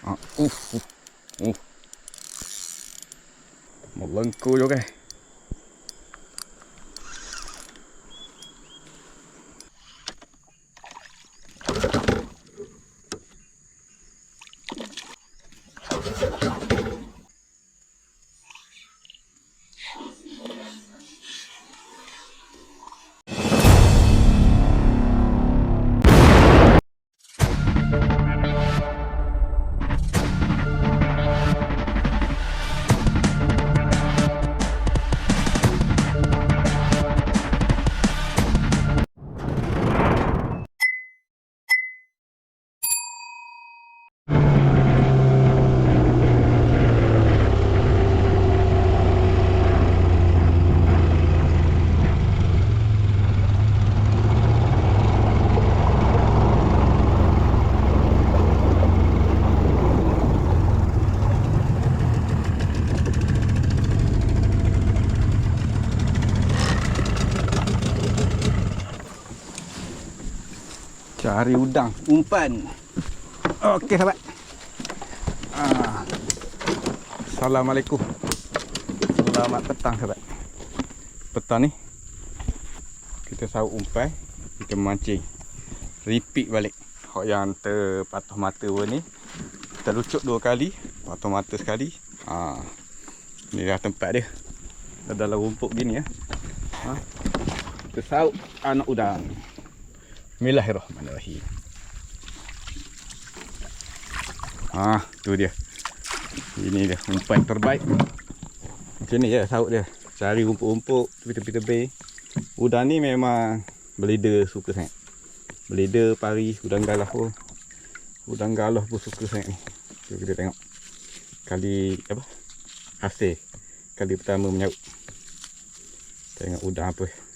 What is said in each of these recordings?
Ah, uh, uh, uh. Melengku juga. Cari udang, umpan. Okey sahabat. Ah. Assalamualaikum. Selamat petang sahabat. Petang ni kita saut umpan, kita mancing. Repeat balik. Hok yang terpatuh mata pun ni. Kita lucuk dua kali, patuh mata sekali. Ah. Ni dah tempat dia. Dah dalam rumput gini ya. Ha. Kita saut anak udang. Bismillahirrahmanirrahim. Ah, tu dia. Ini dia umpan terbaik. Macam ni je saut dia. Cari rumput-rumput tepi-tepi tebing. Udang ni memang belida suka sangat. Belida, pari, udang galah pun. Udang galah pun suka sangat ni. Jom kita tengok. Kali apa? Hasil. Kali pertama menyaut. Tengok udang apa.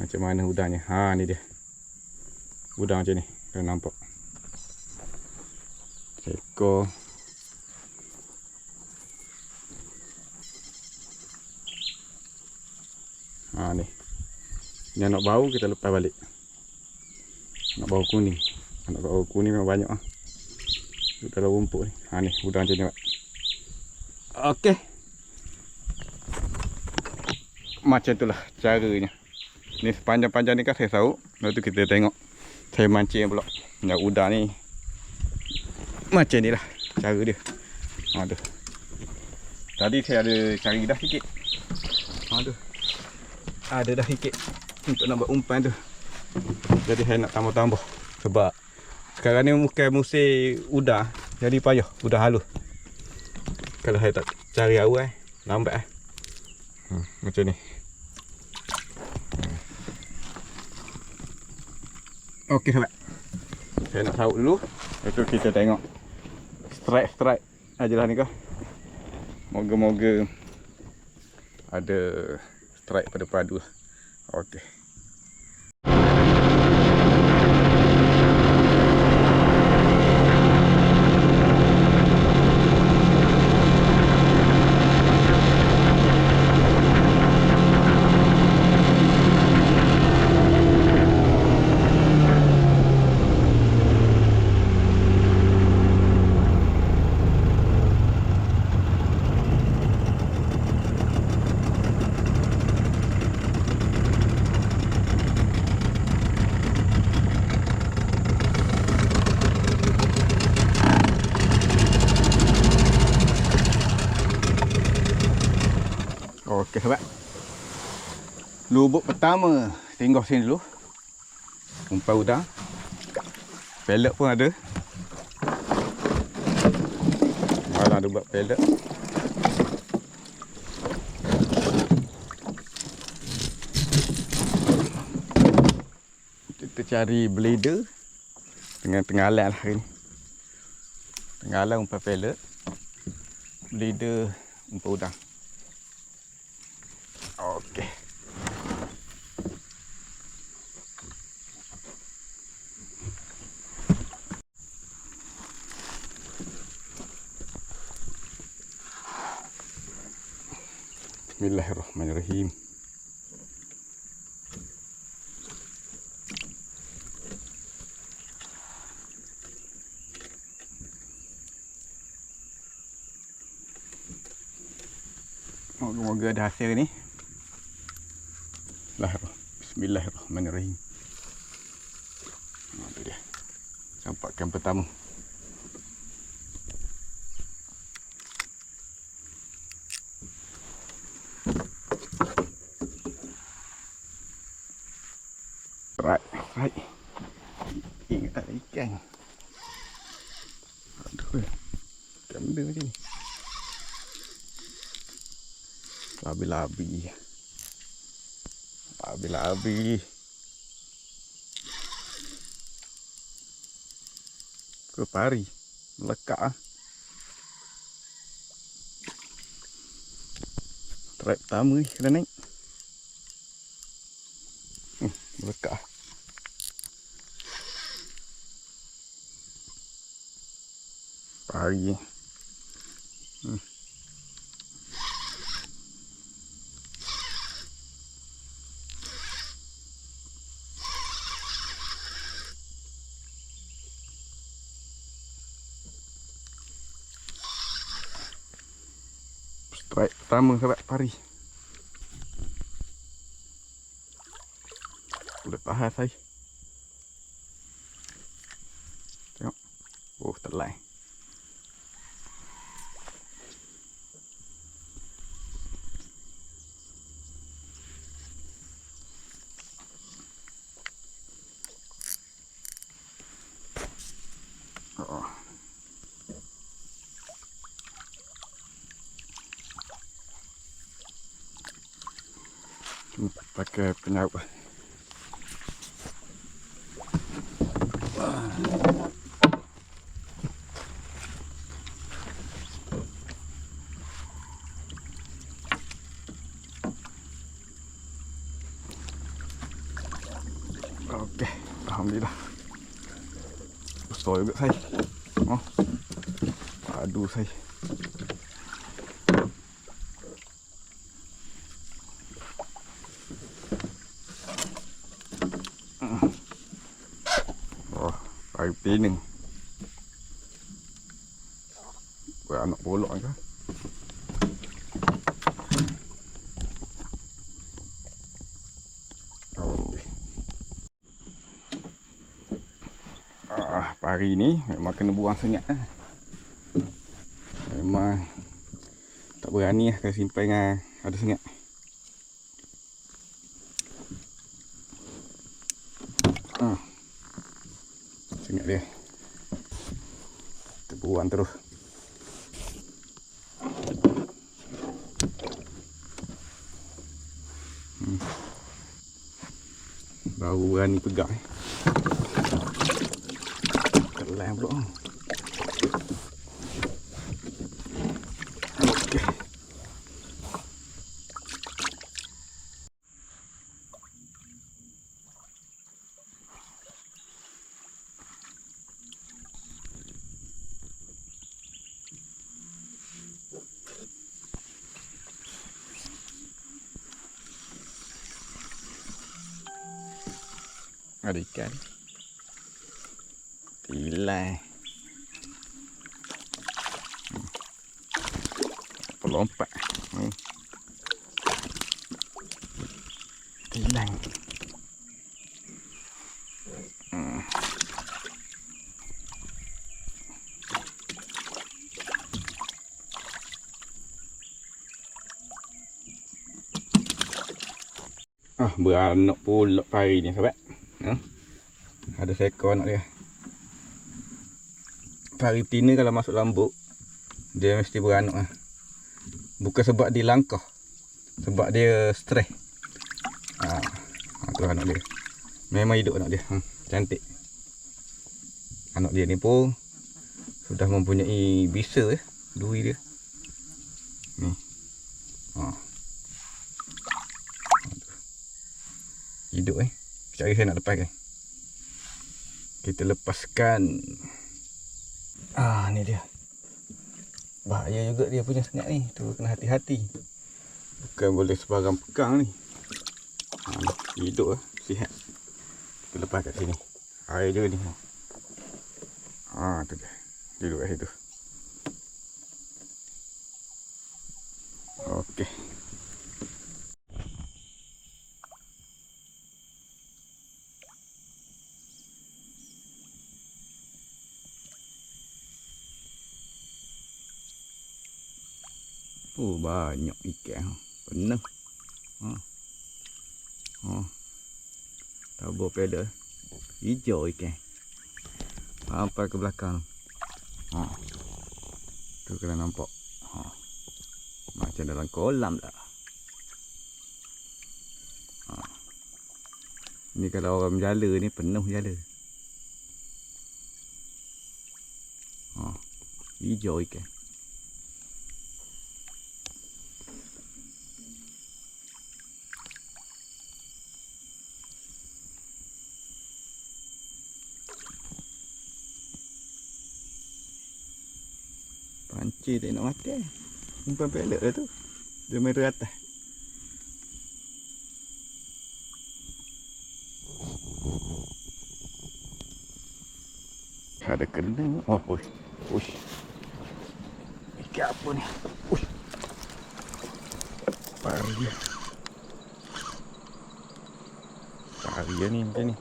Macam mana udangnya. Ha ni dia. Udang macam ni. Kau nampak. Ekor. Ha ni. Ni anak bau kita lepas balik. Anak bau kuning. Anak bau kuning memang banyak ah. Duduk dalam rumput ni. Ha ni udang macam ni pak. Okey. Macam itulah caranya. Ni sepanjang-panjang ni kan saya saut. Lepas tu kita tengok. Saya mancing pula. Yang udang ni. Macam ni lah. Cara dia. Aduh. Tadi saya ada cari dah sikit. Aduh. Ada dah sikit. Untuk nak buat umpan tu. Jadi saya nak tambah-tambah. Sebab. Sekarang ni bukan musim udang. Jadi payah. Udang halus. Kalau saya tak cari awal. Lambat eh. Hmm, macam ni. Okey sahabat. Saya nak saut dulu. Lepas tu kita tengok strike-strike ajalah ni kau. Moga-moga ada strike pada padu lah. Okey sahabat. Lubuk pertama tinggal sini dulu. Umpan udang. Pellet pun ada. Malah ada buat pellet. Kita cari blader dengan tenggalan lah hari ni. Tenggalan umpan pellet. Blader umpan udang. Bismillahirrahmanirrahim. Moga-moga ada hasil ni. Bismillahirrahmanirrahim. Nah, dia. Campakkan pertama. Right, right. Ingat tak ada ikan. Aduh. Ikan benda macam ni. Labi-labi. Labi-labi. Ke pari. Melekat ah. Trap pertama ni kena naik. Hmm, melekat ah. Pari. Hmm. Strike pertama sahabat pari. Boleh tahan saya. Tengok. Oh, terlai. Oh. Cuma pakai penyaup. Okey, alhamdulillah. Besar juga saya. Oh. Aduh saya. Pagi pening. Buat anak bolok kan. Oh. Ah, ni memang kena buang senyap lah. Memang tak berani lah kalau simpan dengan ada senyap. Ah. Senyap dia. Kita buang terus. Hmm. Baru berani pegang eh. Terlain pula. Okey. Ada ikan. Tilai. Pelompat. Hmm. Tilang. Hmm. Ah, beranak pula pari ni sahabat. Ha? Ada seekor anak dia. Pari tina kalau masuk lambuk dia mesti beranak ah. Bukan sebab dia langkah. Sebab dia stres. Ha, ha tu anak dia. Memang hidup anak dia. Hmm, cantik. Anak dia ni pun sudah mempunyai bisa eh duri dia. Ni. Ha. Hidup eh. Lagi saya nak lepaskan. Kita lepaskan. Ah, ni dia. Bahaya juga dia punya senyap ni. Tu kena hati-hati. Bukan boleh sebarang pegang ni. Ha, hidup lah. Sihat. Kita lepas kat sini. Air je ni. Ha, tu dia. Duduk kat situ. Okey. Oh banyak ikan. ha. Penuh. Ha. Ha. Tabur pedal. Hijau ikan. Sampai ke belakang. Ha. Tu kena nampak. Ha. Macam dalam kolam lah. Ha. Ni kalau orang jala ni penuh jala. Ha. Hijau ikan. Pancing tak nak mati. Umpan pelek dah tu. Dia main atas. Ada kena. Oh, uish. Uish. Ikan apa ni? Uish. Paria. Paria ni macam ni.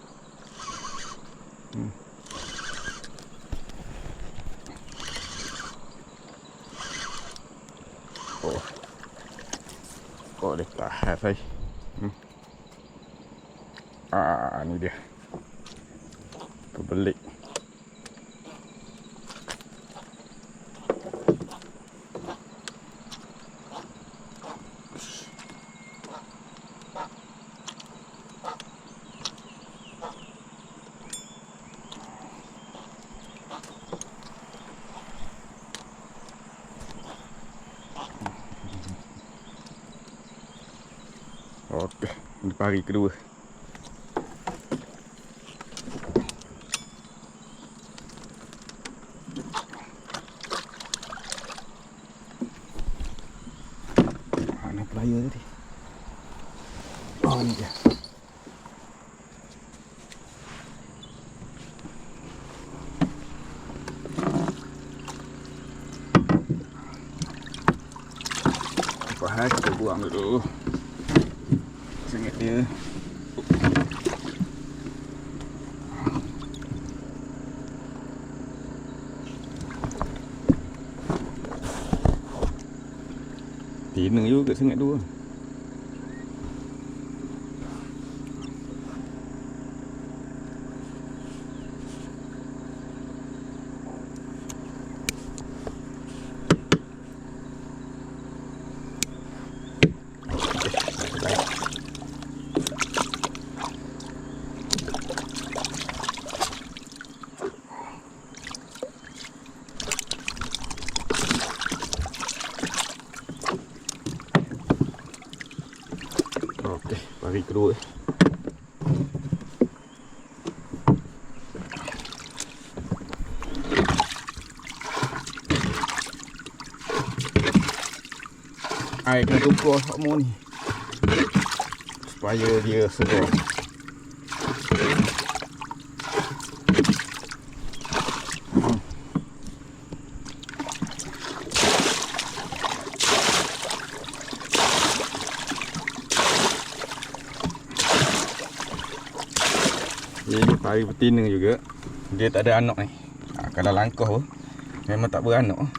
Hmm. Oh. Kok dia saya. Hmm. Ah, ni dia. Kebelik. Okey, pagi kedua. Mana player tadi? Oh, ni dia. Apa hal kita buang dulu. Sangat dia. Tina juga sangat dua. Okey, pagi kedua. Air kena tumpah semua ni. Supaya dia segar. Pari betina juga. Dia tak ada anak ni. Ha, kalau langkah memang tak beranak. Hmm.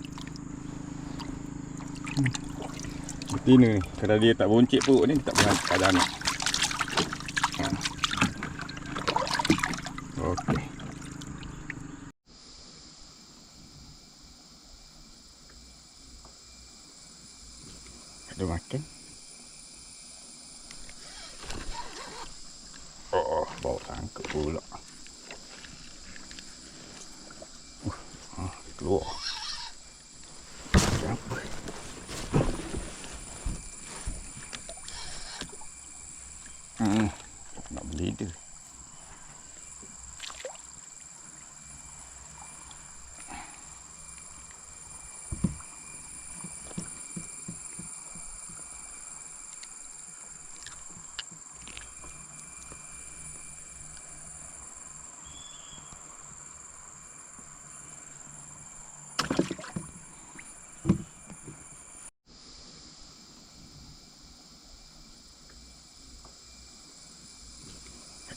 Betina ni. Kalau dia tak boncik perut ni, tak beranak. Tak ada anak. Ha. Okey. Ada makan? Oh, bau tangkap pula. Uh, ah, keluar. Siapa? Hmm, nak beli dia.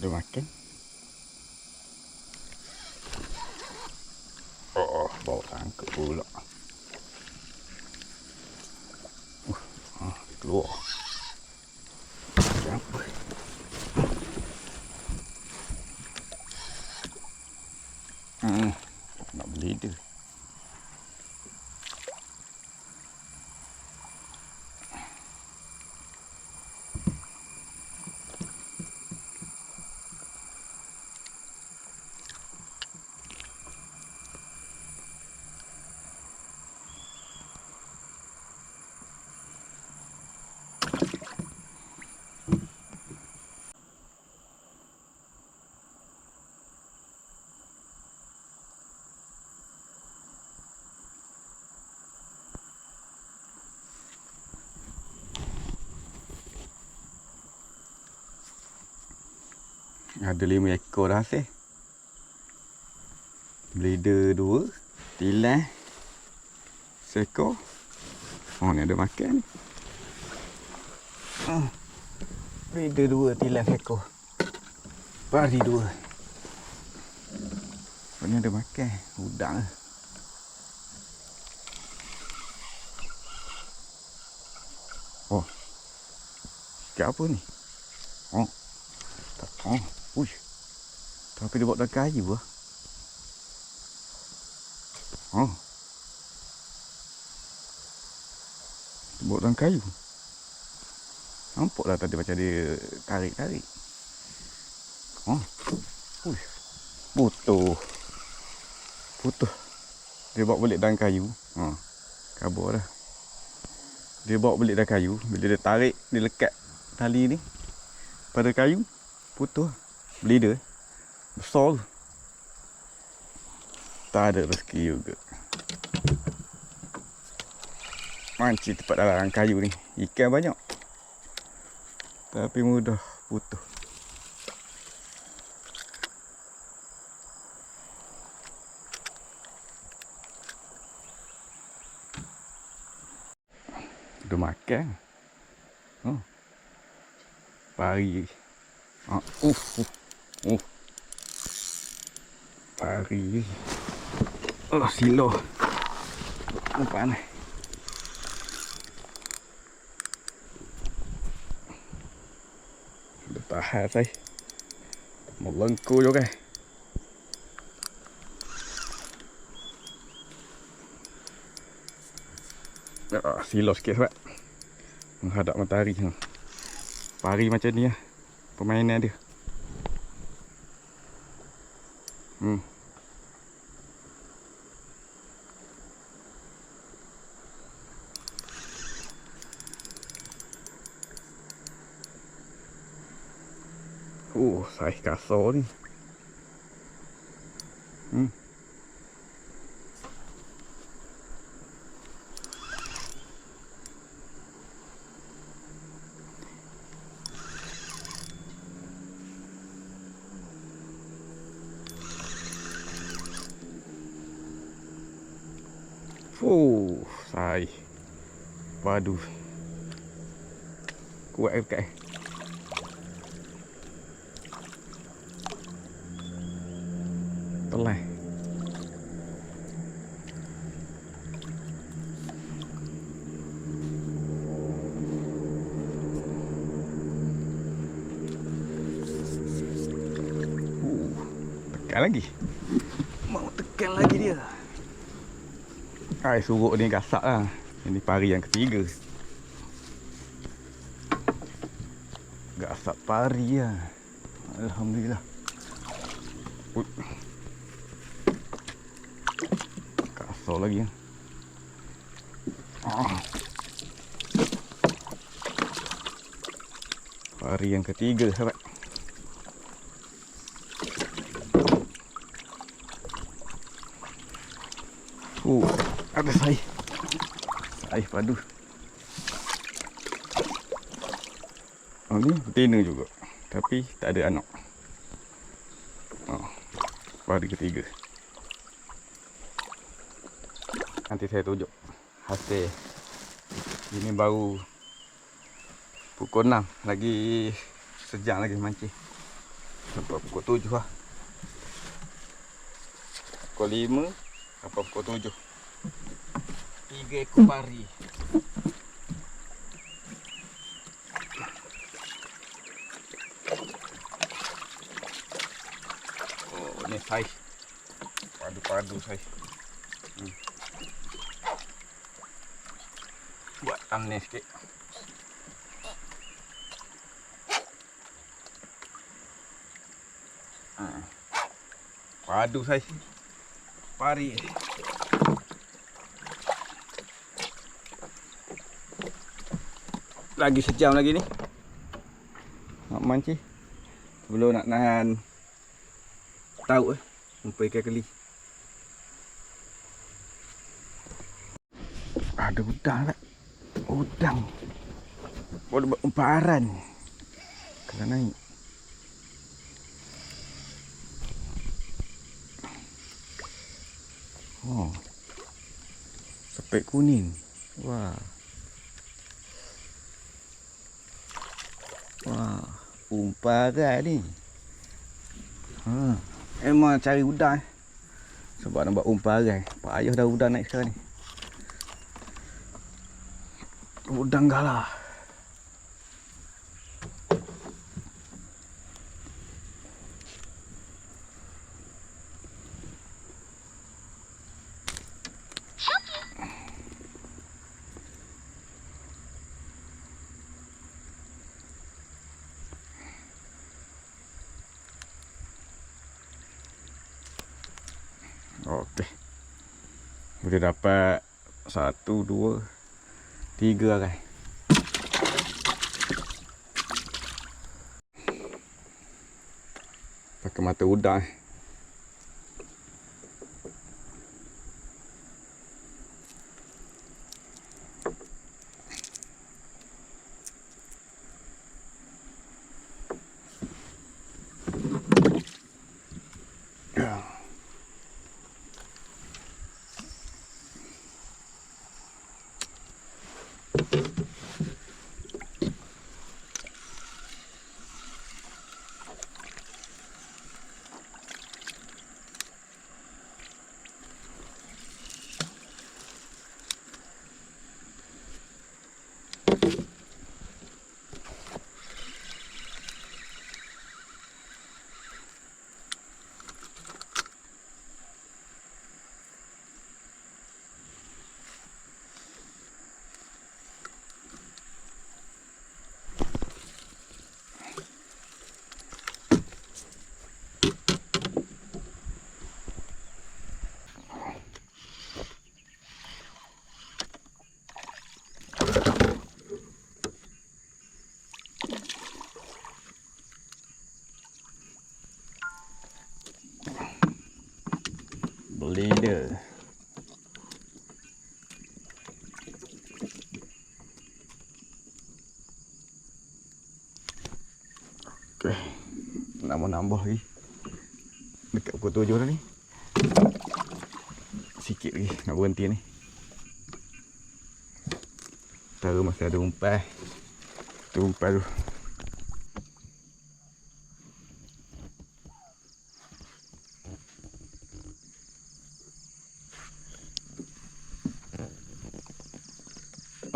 Ada makan? Oh, bau tangkap pula. luar. Apa? Hmm, nak beli dia. Ada lima ekor dah hasil. Blader dua. Tilan. Sekor. Oh ni ada makan ni. Oh. Blader dua. Tilan sekor. Pari dua. Oh ni ada makan. Udang. Oh. Ikan apa ni? Oh. Oh. Ui. Tapi dia buat dalam kayu lah. Oh. Dia buat dalam kayu. Nampak lah tadi macam dia tarik-tarik. Oh. Ui. Putuh. Putuh. Dia bawa balik dalam kayu. Ha. Kabur dah. Dia bawa balik dalam kayu. Bila dia tarik, dia lekat tali ni. Pada kayu. Putuh. Bleeder Besar tu. Tak ada rezeki juga. Mancing tempat dalam kayu ni. Ikan banyak. Tapi mudah putus. Dah makan. Oh. Pari. Ah, uh, uh. Oh. Pari. Oh, silo. Oh, panas. Dia tahan saya. Melengku juga. Ah, silo sikit sebab menghadap matahari. Pari macam ni lah. Permainan dia. Hmm. Oh, saiz kasar ni. Hmm. Oh, sai. Padu. Kuat dekat eh. Telah. Tekan lagi. Mau tekan lagi dia. Hai suruk ni gasak lah Ini pari yang ketiga Gasak pari lah Alhamdulillah Ui. Kasar lagi ya. Ah. Pari yang ketiga sahabat Uh, ada sai. Sai padu. Oh ni betina juga. Tapi tak ada anak. Oh, padu ketiga. Nanti saya tunjuk hasil. Ini baru pukul 6. Lagi sejam lagi mancing. Sampai pukul 7 lah. Pukul 5 Sampai pukul 7 tiga ekor pari. Oh, ni saiz. Padu-padu saiz. Hmm. Buat tangan sikit. Hmm. Padu saiz. Pari. Lagi sejam lagi ni. Nak mancing. Belum nak nahan tahu eh. Umpai ikan keli. Ada udang tak? Udang. Boleh buat umparan. Kena naik. Oh. Sepek kuning. Wah. Wah, umparan ni. Ha. Emang cari udang. eh. Sebab nak buat umparan. Pak ayah dah udang naik sekarang ni. Udang galah. Okey. Boleh dapat satu, dua, tiga kan. Pakai mata udang. eh. Blader. Okey. Nambah-nambah lagi. Dekat pukul tujuh dah ni. Sikit lagi nak berhenti ni. Tara masih ada umpan. Tu umpan tu.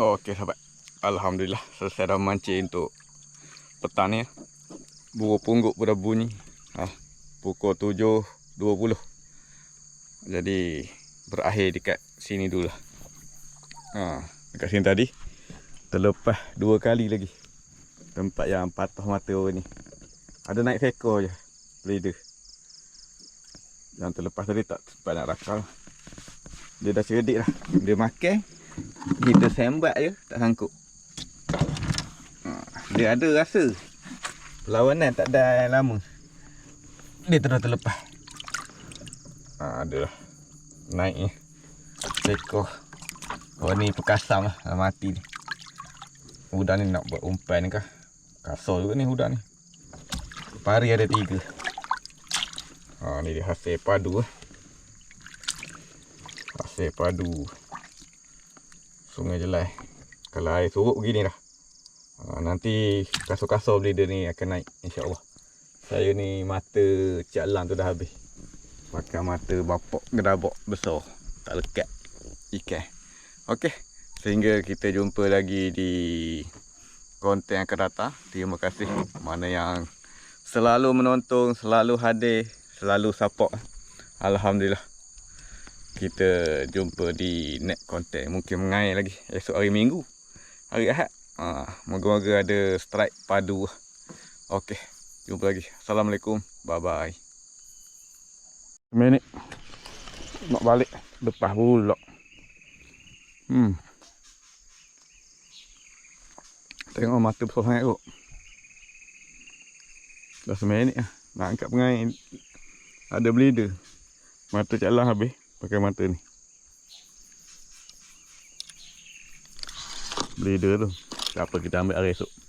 Okey sahabat. Alhamdulillah selesai dah mancing untuk petang ni. Burung pungguk pun dah bunyi. Ha, pukul 7.20. Jadi berakhir dekat sini dulu lah. Ha, dekat sini tadi terlepas dua kali lagi. Tempat yang patah mata orang ni. Ada naik seekor je. Leader. Yang terlepas tadi tak sempat nak rakal. Dia dah cerdik dah. Dia makan. Kita sembat je tak sangkut. Ha, Dia ada rasa. Perlawanan tak ada yang lama. Dia terus terlepas. Ha, ada lah. Naik ni. Seekor. Oh ni perkasam lah. Dah mati ni. Udang ni nak buat umpan ni kah? Kasar juga ni udang ni. Pari ada tiga. Ha, ni dia hasil padu lah. Hasil padu. Sungai Jelai. Kalau air surut begini dah. Ha, nanti kasar-kasar blader ni akan naik insya-Allah. Saya ni mata Cik Alang tu dah habis. Pakai mata bapak gedabak besar. Tak lekat ikan. Okey. Sehingga kita jumpa lagi di konten yang akan datang. Terima kasih mana yang selalu menonton, selalu hadir, selalu support. Alhamdulillah. Kita jumpa di next content. Mungkin mengair lagi. Esok hari Minggu. Hari Ahad. Ha, moga-moga ada strike padu. Okey. Jumpa lagi. Assalamualaikum. Bye-bye. Minit. Nak balik. Lepas pula. Hmm. Tengok mata besar sangat kot. Dah seminit lah. Nak angkat pengair. Ada bleeder. Mata Cik Alang habis. Pakai mata ni. Bleeder tu. Apa kita ambil hari esok.